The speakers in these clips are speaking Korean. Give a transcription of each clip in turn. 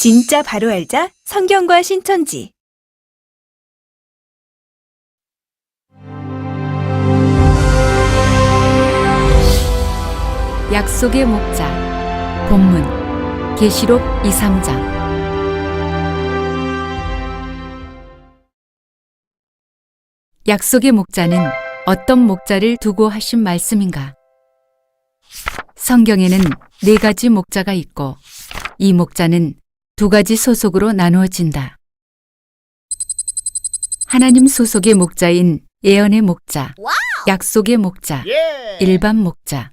진짜 바로 알자 성경과 신천지 약속의 목자 본문 계시록 2, 3장 약속의 목자는 어떤 목자를 두고 하신 말씀인가? 성경에는 네 가지 목자가 있고 이 목자는 두 가지 소속으로 나누어진다. 하나님 소속의 목자인 예언의 목자, 약속의 목자, 예. 일반 목자,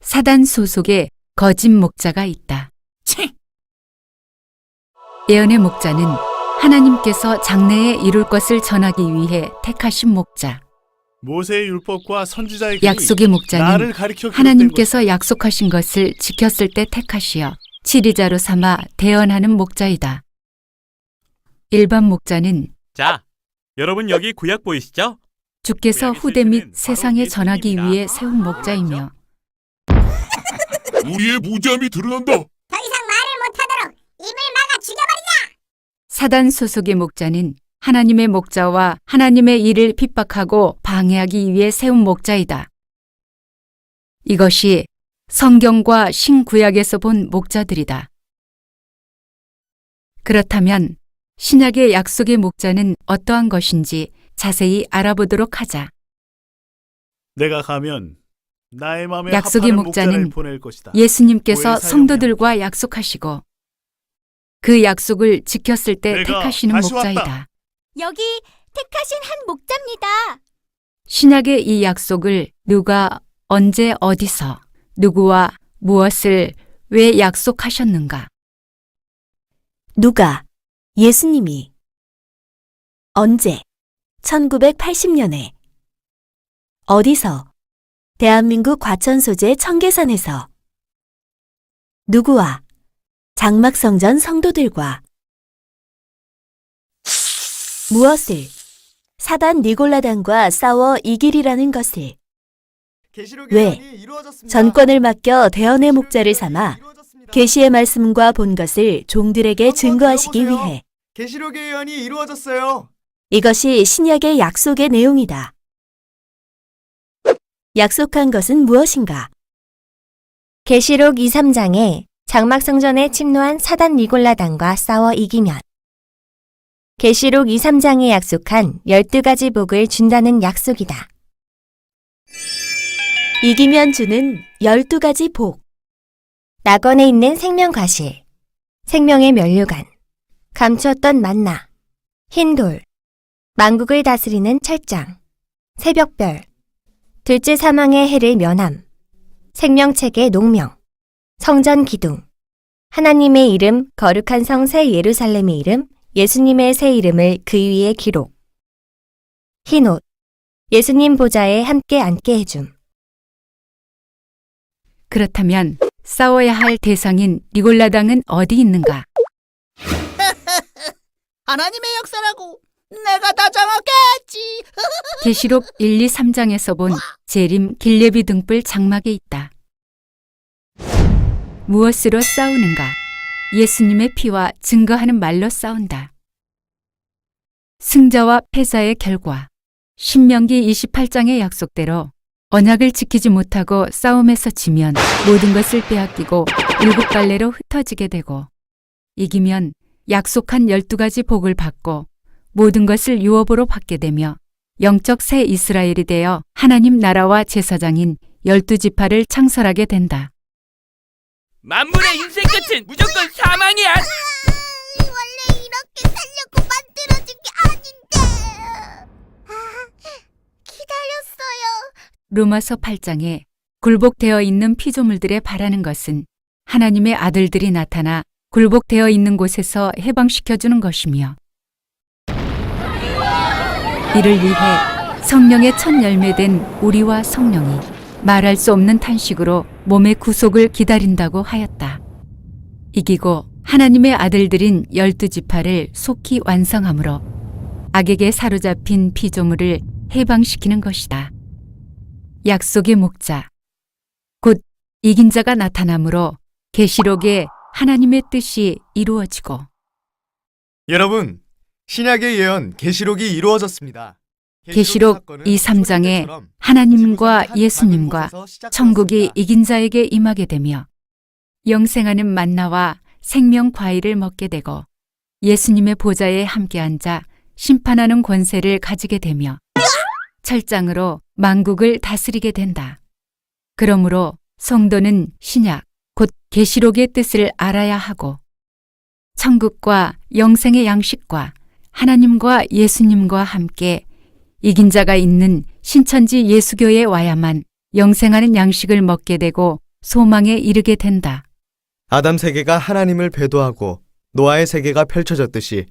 사단 소속의 거짓 목자가 있다. 예언의 목자는 하나님께서 장래에 이룰 것을 전하기 위해 택하신 목자. 모세의 율법과 선지자의 약속의 목자는 하나님께서 약속하신 것을 지켰을 때 택하시어 치리자로 삼아 대언하는 목자이다. 일반 목자는 자, 여러분 여기 구약 보이시죠? 주께서 후대 및 세상에 전하기. 위해 세운 목자이며 우리의 무지함이 드러난다. 더 이상 말을 못하도록 입을 막아 죽여버리자. 사단 소속의 목자는 하나님의 목자와 하나님의 일을 핍박하고 방해하기 위해 세운 목자이다. 이것이 성경과 신구약에서 본 목자들이다. 그렇다면 신약의 약속의 목자는 어떠한 것인지 자세히 알아보도록 하자. 내가 가면 나의 마음에 약속의 합하는 목자는 목자를 보낼 것이다. 예수님께서. 성도들과 약속하시고 그 약속을 지켰을 때 내가 택하시는 다시 목자이다. 왔다. 여기 택하신 한 목자입니다. 신약의 이 약속을 누가 언제 어디서 누구와 무엇을 왜 약속하셨는가? 누가? 예수님이. 언제? 1980년에. 어디서? 대한민국 과천 소재 청계산에서. 누구와? 장막성전 성도들과. 무엇을? 사단 니골라단과 싸워 이길이라는 것을 왜 전권을 맡겨 대언의 목자를 삼아 계시의 말씀과 본 것을 종들에게 증거하시기. 위해 계시록의 예언이 이루어졌어요. 이것이 신약의 약속의 내용이다. 약속한 것은 무엇인가? 계시록 2, 3장에 장막성전에 침노한 사단 니골라단과 싸워 이기면 계시록 2, 3장에 약속한 12가지 복을 준다는 약속이다. 이기면 주는 12가지 복, 낙원에 있는 생명과실, 생명의 면류관, 감추었던 만나, 흰 돌, 만국을 다스리는 철장, 새벽별, 둘째 사망의 해를 면함, 생명책의 농명, 성전 기둥, 하나님의 이름 거룩한 성 새 예루살렘의 이름 예수님의 새 이름을 그 위에 기록. 흰 옷, 예수님 보좌에 함께 앉게 해줌. 그렇다면 싸워야 할 대상인 니골라당은 어디 있는가? 하나님의 역사라고 내가 다 정하겠지. 계시록 1, 2, 3장에서 본 재림 길레비 등불 장막에 있다. 무엇으로 싸우는가? 예수님의 피와 증거하는 말로 싸운다. 승자와 패자의 결과 신명기 28장의 약속대로 언약을 지키지 못하고 싸움에서 지면 모든 것을 빼앗기고 일곱 갈래로 흩어지게 되고 이기면 약속한 12가지 복을 받고 모든 것을 유업으로 받게 되며 영적 새 이스라엘이 되어 하나님 나라와 제사장인 열두 지파를 창설하게 된다. 만물의 인생 끝은 무조건 사망이야. 로마서 8장에 굴복되어 있는 피조물들에 바라는 것은 하나님의 아들들이 나타나 굴복되어 있는 곳에서 해방시켜 주는 것이며 이를 위해 성령의 첫 열매된 우리와 성령이 말할 수 없는 탄식으로 몸의 구속을 기다린다고 하였다. 이기고 하나님의 아들들인 열두 지파를 속히 완성함으로 악에게 사로잡힌 피조물을 해방시키는 것이다. 약속의 목자 곧 이긴 자가 나타나므로 계시록에 하나님의 뜻이 이루어지고 여러분, 신약의 예언 계시록이 이루어졌습니다. 계시록 사건은 2, 3장에 초대교회처럼 하나님과 예수님과. 천국이 이긴 자에게 임하게 되며 영생하는 만나와 생명 과일을 먹게 되고 예수님의 보좌에 함께 앉아 심판하는 권세를 가지게 되며 철장으로 만국을 다스리게 된다. 그러므로 성도는 신약 곧 계시록의 뜻을 알아야 하고 천국과 영생의 양식과 하나님과 예수님과 함께 이긴 자가 있는 신천지 예수교에 와야만 영생하는 양식을 먹게 되고 소망에 이르게 된다. 아담 세계가 하나님을 배도하고 노아의 세계가 펼쳐졌듯이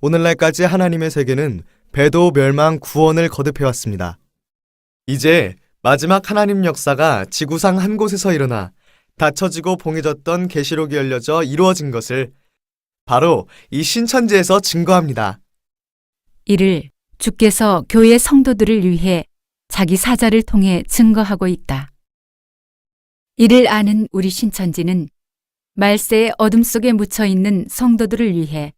오늘날까지 하나님의 세계는 배도 멸망 구원을 거듭해왔습니다. 이제 마지막 하나님 역사가 지구상 한 곳에서 일어나 닫혀지고 봉해졌던 계시록이 열려져 이루어진 것을 바로 이 신천지에서 증거합니다. 이를 주께서 교회 성도들을 위해 자기 사자를 통해 증거하고 있다. 이를 아는 우리 신천지는 말세의 어둠 속에 묻혀 있는 성도들을 위해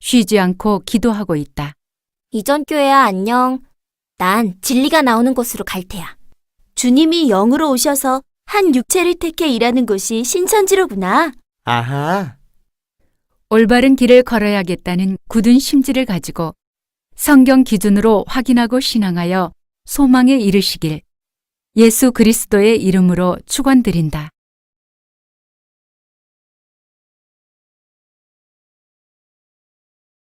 쉬지 않고 기도하고 있다. 이전 교회야 안녕. 난 진리가 나오는 곳으로 갈 테야. 주님이 영으로 오셔서 한 육체를 택해 일하는 곳이 신천지로구나. 아하, 올바른 길을 걸어야겠다는 굳은 심지를 가지고 성경 기준으로 확인하고 신앙하여 소망에 이르시길 예수 그리스도의 이름으로 축원드린다.